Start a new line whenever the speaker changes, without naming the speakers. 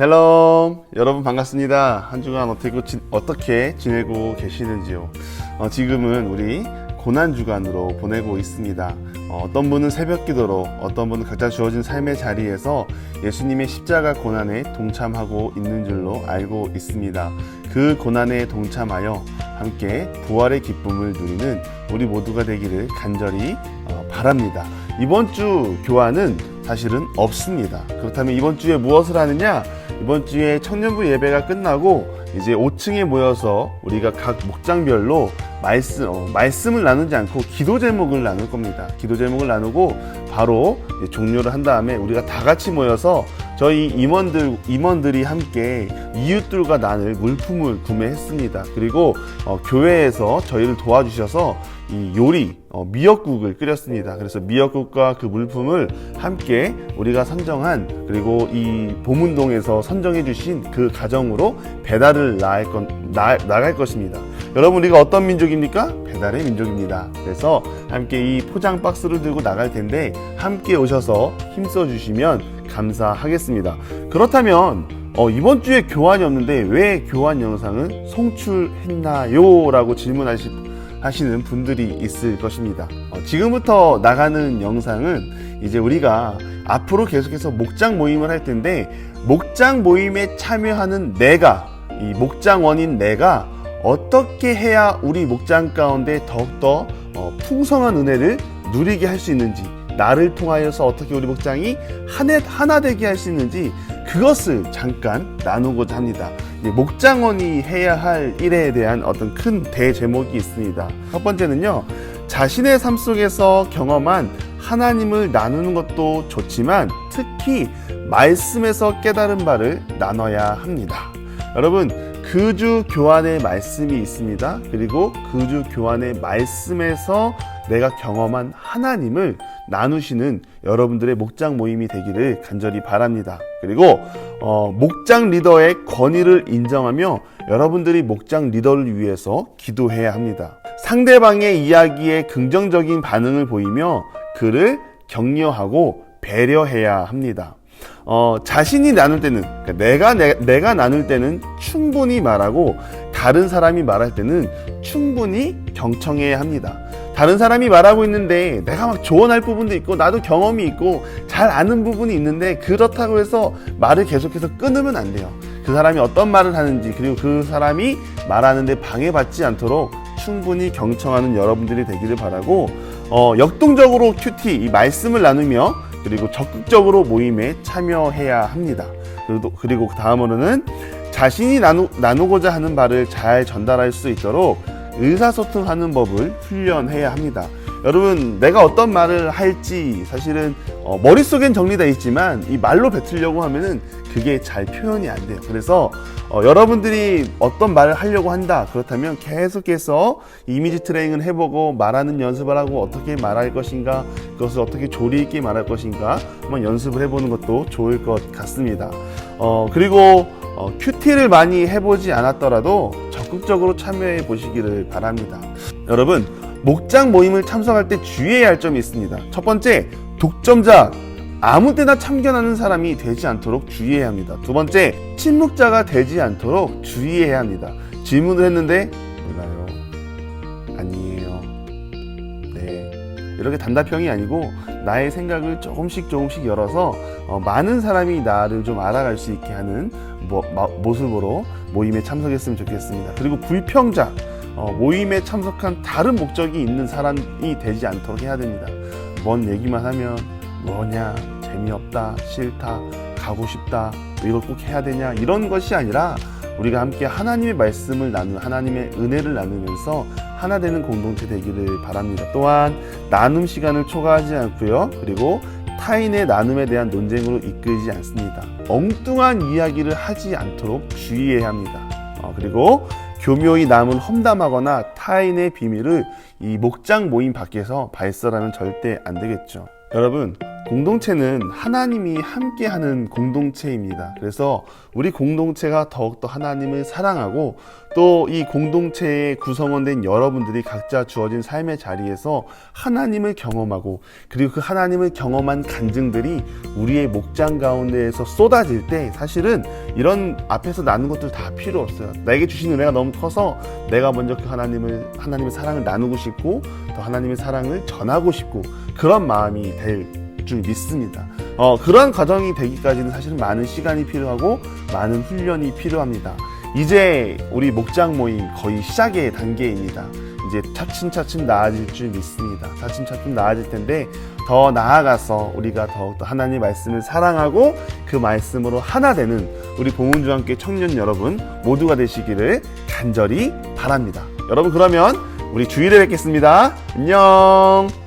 샬롬. 여러분 반갑습니다. 한 주간 어떻게, 지, 어떻게 지내고 계시는지요? 어, 지금은 우리 고난 주간으로 보내고 있습니다. 어, 떤 분은 새벽 기도로 어떤 분은 각자 주어진 삶의 자리에서 예수님의 십자가 고난에 동참하고 있는 줄로 알고 있습니다. 그 고난에 동참하여 함께 부활의 기쁨을 누리는 우리 모두가 되기를 간절히 어, 바랍니다. 이번 주 교환은 사실은 없습니다. 그렇다면 이번 주에 무엇을 하느냐 이번 주에 청년부 예배가 끝나고 이제 5층에 모여서 우리가 각 목장별로 말씀, 어, 말씀을 나누지 않고 기도 제목을 나눌 겁니다. 기도 제목을 나누고 바로 종료를 한 다음에 우리가 다 같이 모여서 저희 임원들, 임원들이 함께 이웃들과 나눌 물품을 구매했습니다. 그리고 어, 교회에서 저희를 도와주셔서 이 요리, 어, 미역국을 끓였습니다. 그래서 미역국과 그 물품을 함께 우리가 선정한 그리고 이 보문동에서 선정해 주신 그 가정으로 배달을 나갈, 건, 나, 나갈 것입니다. 여러분 우리가 어떤 민족입니까? 배달의 민족입니다. 그래서 함께 이 포장 박스를 들고 나갈 텐데 함께 오셔서 힘써 주시면 감사하겠습니다. 그렇다면 어, 이번 주에 교환이 없는데 왜 교환 영상은 송출했나요? 라고 질문하시, 하시는 분들이 있을 것입니다. 어, 지금부터 나가는 영상은 이제 우리가 앞으로 계속해서 목장 모임을 할 텐데 목장 모임에 참여하는 내가 이 목장원인 내가 어떻게 해야 우리 목장 가운데 더욱더 어, 풍성한 은혜를 누리게 할 수 있는지 나를 통하여서 어떻게 우리 목장이 하나, 되게 할 수 있는지 그것을 잠깐 나누고자 합니다. 이제 목장원이 해야 할 일에 대한 어떤 큰 대제목이 있습니다. 첫 번째는요, 자신의 삶 속에서 경험한 하나님을 나누는 것도 좋지만 특히 말씀에서 깨달은 바를 나눠야 합니다. 여러분, 그주 교환의 말씀이 있습니다. 그리고 그주 교환의 말씀에서 내가 경험한 하나님을 나누시는 여러분들의 목장 모임이 되기를 간절히 바랍니다. 그리고 어, 목장 리더의 권위를 인정하며 여러분들이 목장 리더를 위해서 기도해야 합니다. 상대방의 이야기에 긍정적인 반응을 보이며 그를 격려하고 배려해야 합니다. 어, 자신이 나눌 때는 그러니까 내가 내, 내가 나눌 때는 충분히 말하고 다른 사람이 말할 때는 충분히 경청해야 합니다. 다른 사람이 말하고 있는데 내가 막 조언할 부분도 있고 나도 경험이 있고 잘 아는 부분이 있는데 그렇다고 해서 말을 계속해서 끊으면 안 돼요. 그 사람이 어떤 말을 하는지 그리고 그 사람이 말하는데 방해받지 않도록 충분히 경청하는 여러분들이 되기를 바라고 어, 역동적으로 큐티 이 말씀을 나누며 그리고 적극적으로 모임에 참여해야 합니다. 그리고, 그리고 그 다음으로는 자신이 나누, 나누고자 하는 바를 잘 전달할 수 있도록 의사소통하는 법을 훈련해야 합니다. 여러분, 내가 어떤 말을 할지 사실은 어, 머릿속엔 정리되어 있지만 이 말로 뱉으려고 하면은 그게 잘 표현이 안 돼요. 그래서 어, 여러분들이 어떤 말을 하려고 한다. 그렇다면 계속해서 이미지 트레이닝을 해보고 말하는 연습을 하고 어떻게 말할 것인가, 그것을 어떻게 조리 있게 말할 것인가 한번 연습을 해보는 것도 좋을 것 같습니다. 어, 그리고 어, 큐티를 많이 해보지 않았더라도 적극적으로 참여해 보시기를 바랍니다. 여러분, 목장 모임을 참석할 때 주의해야 할 점이 있습니다. 첫 번째, 독점자, 아무 때나 참견하는 사람이 되지 않도록 주의해야 합니다. 두 번째, 침묵자가 되지 않도록 주의해야 합니다. 질문을 했는데, 몰라요. 아니에요. 네. 이렇게 단답형이 아니고, 나의 생각을 조금씩 조금씩 열어서, 어, 많은 사람이 나를 좀 알아갈 수 있게 하는 모, 마, 모습으로 모임에 참석했으면 좋겠습니다. 그리고 불평자, 어, 모임에 참석한 다른 목적이 있는 사람이 되지 않도록 해야 됩니다. 뭔 얘기만 하면 뭐냐, 재미없다, 싫다, 가고 싶다, 이걸 꼭 해야 되냐, 이런 것이 아니라 우리가 함께 하나님의 말씀을 나누, 하나님의 은혜를 나누면서 하나 되는 공동체 되기를 바랍니다. 또한 나눔 시간을 초과하지 않고요. 그리고 타인의 나눔에 대한 논쟁으로 이끌지 않습니다. 엉뚱한 이야기를 하지 않도록 주의해야 합니다. 어, 그리고 교묘히 남을 험담하거나 타인의 비밀을 이 목장 모임 밖에서 발설하면 절대 안 되겠죠. 여러분, 공동체는 하나님이 함께하는 공동체입니다. 그래서 우리 공동체가 더욱더 하나님을 사랑하고 또 이 공동체의 구성원 된 여러분들이 각자 주어진 삶의 자리에서 하나님을 경험하고 그리고 그 하나님을 경험한 간증들이 우리의 목장 가운데에서 쏟아질 때 사실은 이런 앞에서 나눈 것들 다 필요 없어요. 나에게 주신 은혜가 너무 커서 내가 먼저 그 하나님을 하나님의 사랑을 나누고 싶고 또 하나님의 사랑을 전하고 싶고 그런 마음이 될 줄 믿습니다. 어, 그런 과정이 되기까지는 사실은 많은 시간이 필요하고 많은 훈련이 필요합니다. 이제 우리 목장 모임 거의 시작의 단계입니다. 이제 차츰차츰 나아질 줄 믿습니다. 차츰차츰 나아질 텐데 더 나아가서 우리가 더욱더 하나님 말씀을 사랑하고 그 말씀으로 하나 되는 우리 봉은주함께 청년 여러분 모두가 되시기를 간절히 바랍니다. 여러분 그러면 우리 주일에 뵙겠습니다. 안녕.